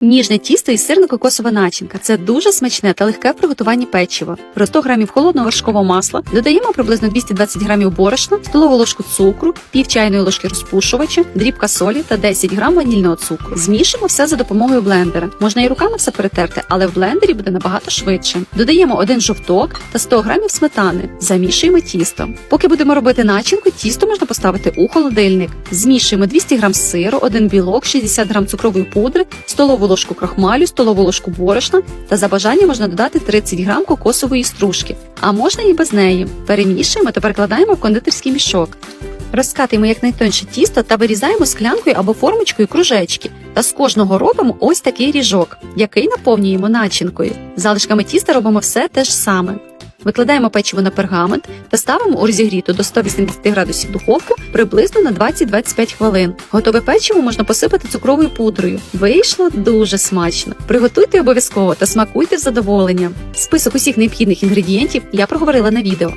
Ніжне тісто і сирно-кокосова начинка це дуже смачне та легке в приготуванні печива. Про 100 грамів холодного вершкового масла додаємо приблизно 220 грамів борошна, столову ложку цукру, пів чайної ложки розпушувача, дрібка солі та 10 грам ванільного цукру. Змішуємо все за допомогою блендера. Можна і руками все перетерти, але в блендері буде набагато швидше. Додаємо один жовток та 100 грамів сметани. Замішуємо тісто. Поки будемо робити начинку, тісто можна поставити у холодильник. Змішуємо 200 грам сиру, один білок, 60 грам цукрової пудри, столову ложку крахмалю, столову ложку борошна та за бажанням можна додати 30 грам кокосової стружки, а можна і без неї. Перемішуємо та перекладаємо в кондитерський мішок. Розкатуємо якнайтонше тісто та вирізаємо склянкою або формочкою кружечки. Та з кожного робимо ось такий ріжок, який наповнюємо начинкою. Залишками тіста робимо все те ж саме. Викладаємо печиво на пергамент та ставимо у розігріту до 180 градусів духовку приблизно на 20-25 хвилин. Готове печиво можна посипати цукровою пудрою. Вийшло дуже смачно. Приготуйте обов'язково та смакуйте в задоволення. Список усіх необхідних інгредієнтів я проговорила на відео.